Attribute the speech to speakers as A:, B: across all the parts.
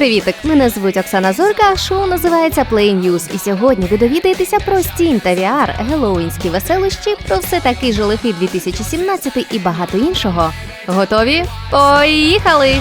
A: Привітик! Мене звуть Оксана Зорка. а Шоу називається Play News. І сьогодні ви довідаєтеся про Steam та VR, геловінські веселощі, про все таки жолихи 2017 і багато іншого. Готові? Поїхали!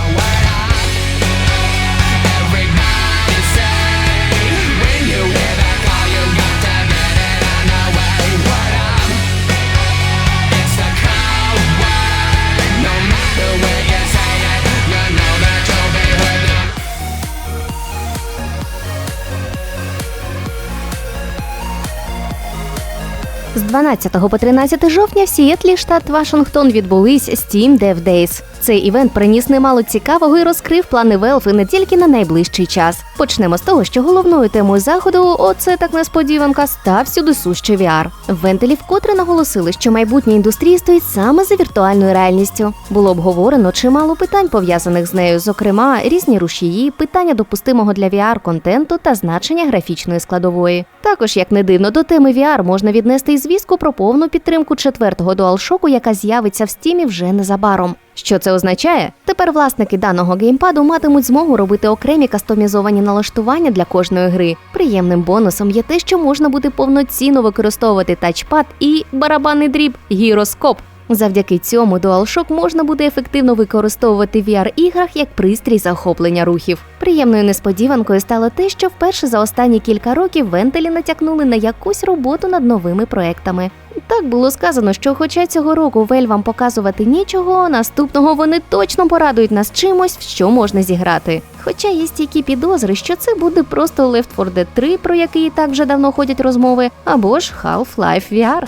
A: З 12 по 13 жовтня в Сіетлі, штат Вашингтон, відбулись Steam Dev Days. Цей івент приніс немало цікавого і розкрив плани Valve не тільки на найближчий час. Почнемо з того, що головною темою заходу, оце так несподіванка, став сюди сущий VR. Вентилі вкотре наголосили, що майбутнє індустрії стоїть саме за віртуальною реальністю. Було обговорено чимало питань пов'язаних з нею, зокрема різні рушії, питання допустимого для VR контенту та значення графічної складової. Також, як не дивно, до теми VR можна віднести і звістку про повну підтримку четвертого DualShock, яка з'явиться в стімі вже незабаром. Що це означає? Тепер власники даного геймпаду матимуть змогу робити окремі кастомізовані налаштування для кожної гри. Приємним бонусом є те, що можна буде повноцінно використовувати тачпад і барабанний дріб гіроскоп. Завдяки цьому DualShock можна буде ефективно використовувати в VR-іграх як пристрій захоплення рухів. Приємною несподіванкою стало те, що вперше за останні кілька років вентилі натякнули на якусь роботу над новими проектами. Так було сказано, що хоча цього року вельвам показувати нічого, наступного вони точно порадують нас чимось, що можна зіграти. Хоча є стійкі підозри, що це буде просто Left 4 Dead 3, про який і так вже давно ходять розмови, або ж Half-Life VR.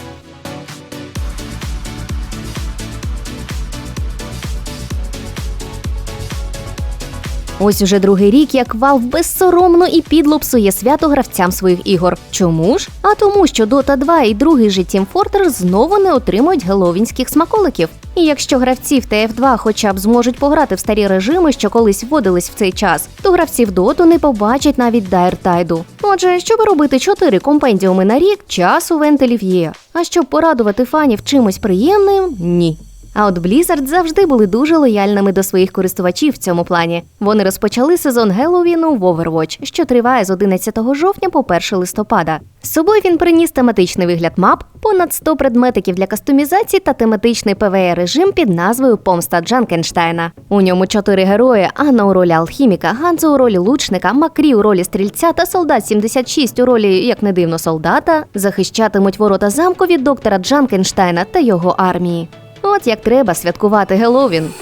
A: Ось уже другий рік, як Valve безсоромно і підло псує свято гравцям своїх ігор. Чому ж? А тому, що Dota 2 і другий же Team Fortress знову не отримують геловінських смаколиків. І якщо гравці в TF2 хоча б зможуть пограти в старі режими, що колись вводились в цей час, то гравці доту не побачать навіть Дайртайду. Отже, щоб робити чотири компендіуми на рік, час у вентилів є. А щоб порадувати фанів чимось приємним, ні. А от Blizzard завжди були дуже лояльними до своїх користувачів в цьому плані. Вони розпочали сезон Геловіну в Overwatch, що триває з 11 жовтня по 1 листопада. З собою він приніс тематичний вигляд мап, понад 100 предметиків для кастомізації та тематичний PvE режим під назвою Помста Джанкенштайна. У ньому чотири герої: Анна у ролі алхіміка, Ганзо у ролі лучника, Макрі у ролі стрільця та солдат 76 у ролі, як не дивно, солдата захищатимуть ворота замку від доктора Джанкенштайна та його армії. От як треба святкувати Геловін.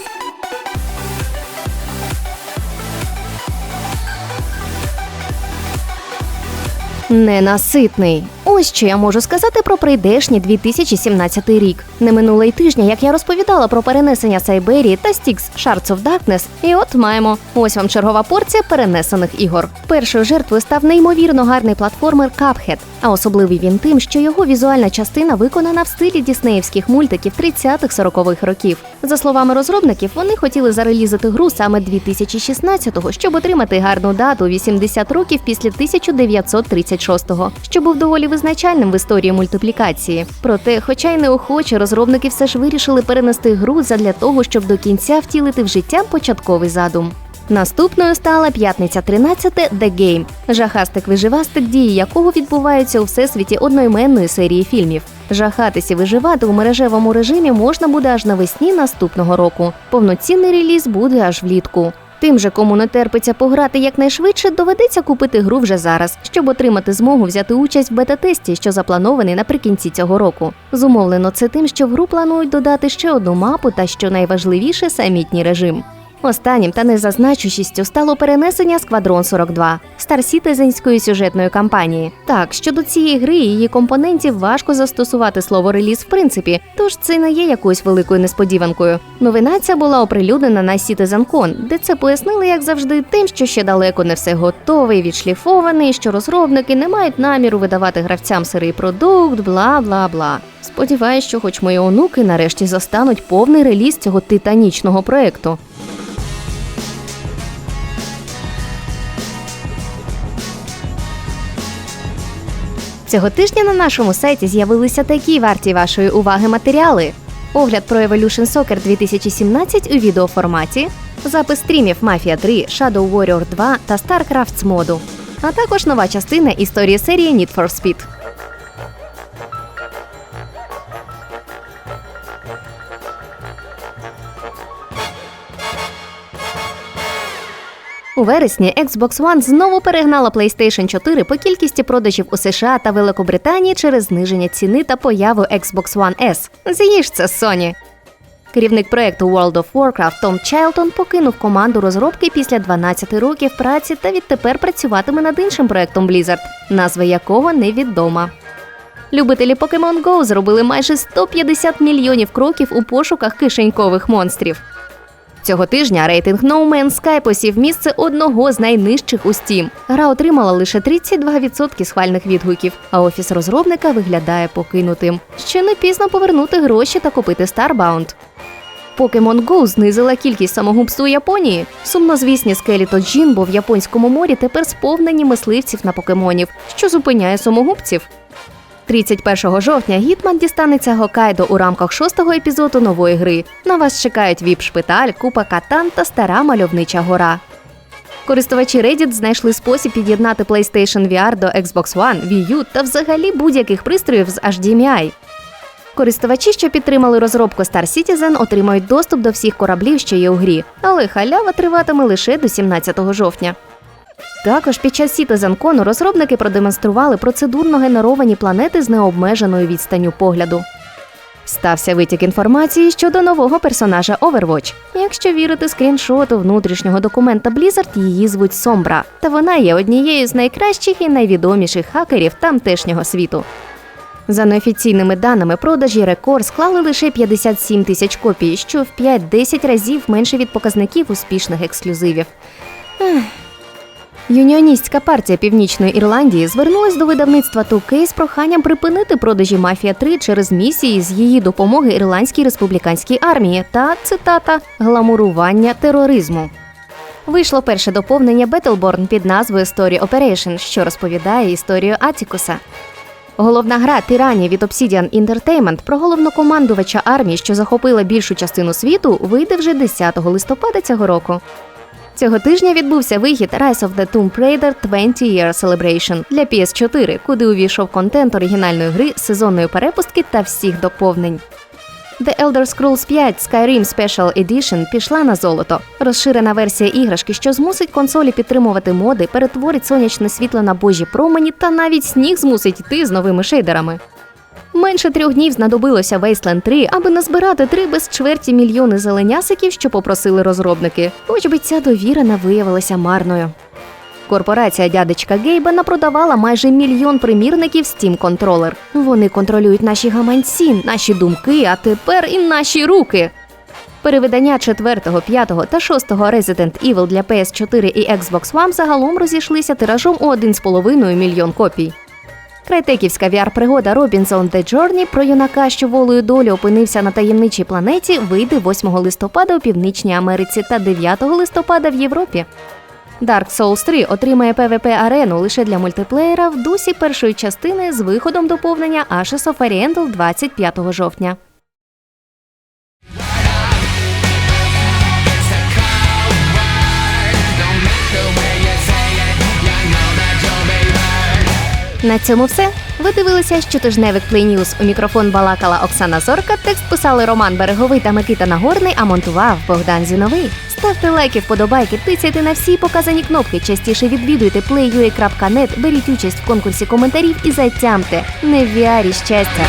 A: Ненаситний. Ось що я можу сказати про прийдешній 2017 рік. Не минуло й тижня, як я розповідала про перенесення Сайберії та Стікс Shards of Darkness. І от маємо. Ось вам чергова порція перенесених ігор. Першою жертвою став неймовірно гарний платформер Cuphead. А особливий він тим, що його візуальна частина виконана в стилі діснеївських мультиків 30-х-40-х років. За словами розробників, вони хотіли зарелізити гру саме 2016-го, щоб отримати гарну дату 80 років після 1936-го, що був доволі визначальним в історії мультиплікації. Проте, хоча й неохоче, розробники все ж вирішили перенести гру задля того, щоб до кінця втілити в життя початковий задум. Наступною стала п'ятниця 13 The Game – жахастик виживастик, дії якого відбуваються у всесвіті одноіменної серії фільмів. Жахатись і виживати у мережевому режимі можна буде аж навесні наступного року. Повноцінний реліз буде аж влітку. Тим же, кому не терпиться пограти якнайшвидше, доведеться купити гру вже зараз, щоб отримати змогу взяти участь в бета-тесті, що запланований наприкінці цього року. Зумовлено це тим, що в гру планують додати ще одну мапу та що найважливіше самітній режим. Останнім та незазначущістю стало перенесення Сквадрон 42 старсітизенської сюжетної кампанії. Так, щодо цієї гри і її компонентів важко застосувати слово реліз в принципі, тож це не є якоюсь великою несподіванкою. Новина ця була оприлюднена на CitizenCon, де це пояснили, як завжди, тим, що ще далеко не все готове і відшліфоване, і що розробники не мають наміру видавати гравцям сирий продукт, бла бла бла. Сподіваюсь, що хоч мої онуки нарешті застануть повний реліз цього титанічного проекту. Цього тижня на нашому сайті з'явилися такі варті вашої уваги матеріали: огляд про Evolution Soccer 2017 у відеоформаті, запис стрімів Mafia 3, Shadow Warrior 2 та StarCraft моду, а також нова частина історії серії Need for Speed. У вересні Xbox One знову перегнала PlayStation 4 по кількості продажів у США та Великобританії через зниження ціни та появу Xbox One S. З'їж це Sony. Керівник проекту World of Warcraft Том Чайлтон покинув команду розробки після 12 років праці та відтепер працюватиме над іншим проектом Blizzard, назва якого невідома. Любителі Pokemon Go зробили майже 150 мільйонів кроків у пошуках кишенькових монстрів. Цього тижня рейтинг No Man's Sky посів місце одного з найнижчих у Steam. Гра отримала лише 32% схвальних відгуків, а офіс розробника виглядає покинутим. Ще не пізно повернути гроші та купити Starbound. Pokemon Go знизила кількість самогубств у Японії. Сумнозвісні скелі Тоджінбо в японському морі тепер сповнені мисливців на покемонів, що зупиняє самогубців. 31 жовтня Гітман дістанеться Гокайдо у рамках шостого епізоду нової гри. На вас чекають віп-шпиталь, купа катан та стара мальовнича гора. Користувачі Reddit знайшли спосіб під'єднати PlayStation VR до Xbox One, Wii U та взагалі будь-яких пристроїв з HDMI. Користувачі, що підтримали розробку Star Citizen, отримають доступ до всіх кораблів, що є у грі, але халява триватиме лише до 17 жовтня. Також під час CitizenCon розробники продемонстрували процедурно генеровані планети з необмеженою відстанню погляду. Стався витік інформації щодо нового персонажа Overwatch. Якщо вірити скріншоту внутрішнього документа Blizzard, її звуть Сомбра, та вона є однією з найкращих і найвідоміших хакерів тамтешнього світу. За неофіційними даними, продажі рекорд склали лише 57 тисяч копій, що в 5-10 разів менше від показників успішних ексклюзивів. Ех. Юніоністська партія Північної Ірландії звернулась до видавництва 2K з проханням припинити продажі Мафія 3 через місії з її допомоги ірландській республіканській армії та цитата гламурування тероризму. Вийшло перше доповнення Battleborn під назвою Story Operation, що розповідає історію Атікуса. Головна гра Тирані від Obsidian Entertainment про головнокомандувача армії, що захопила більшу частину світу, вийде вже 10 листопада цього року. Цього тижня відбувся вихід Rise of the Tomb Raider 20 Year Celebration для PS4, куди увійшов контент оригінальної гри, сезонної перепустки та всіх доповнень. The Elder Scrolls 5 Skyrim Special Edition пішла на золото. Розширена версія іграшки, що змусить консолі підтримувати моди, перетворить сонячне світло на божі промені та навіть сніг змусить йти з новими шейдерами. Менше трьох днів знадобилося Wasteland 3, аби назбирати три без чверті мільйони зеленясиків, що попросили розробники. Хоч би ця довіра не виявилася марною. Корпорація дядечка Гейба напродавала майже мільйон примірників Steam Controller. Вони контролюють наші гаманці, наші думки, а тепер і наші руки. Перевидання 4, 5 та 6 Resident Evil для PS4 і Xbox One загалом розійшлися тиражом у 1,5 мільйон копій. Крайтеківська VR-пригода Robinson The Journey про юнака, що волею долі опинився на таємничій планеті, вийде 8 листопада у Північній Америці та 9 листопада в Європі. Dark Souls 3 отримає PvP арену лише для мультиплеєра в дусі першої частини з виходом доповнення Ashes of Oriental 25 жовтня. На цьому все. Ви дивилися щотижневик News. У мікрофон балакала Оксана Зорка. Текст писали Роман Береговий та Микита Нагорний, а монтував Богдан Зіновий. Ставте лайки, вподобайки, тицяйте на всі показані кнопки. Частіше відвідуйте playua.net, беріть участь в конкурсі коментарів і затямте. Не в віарі щастя.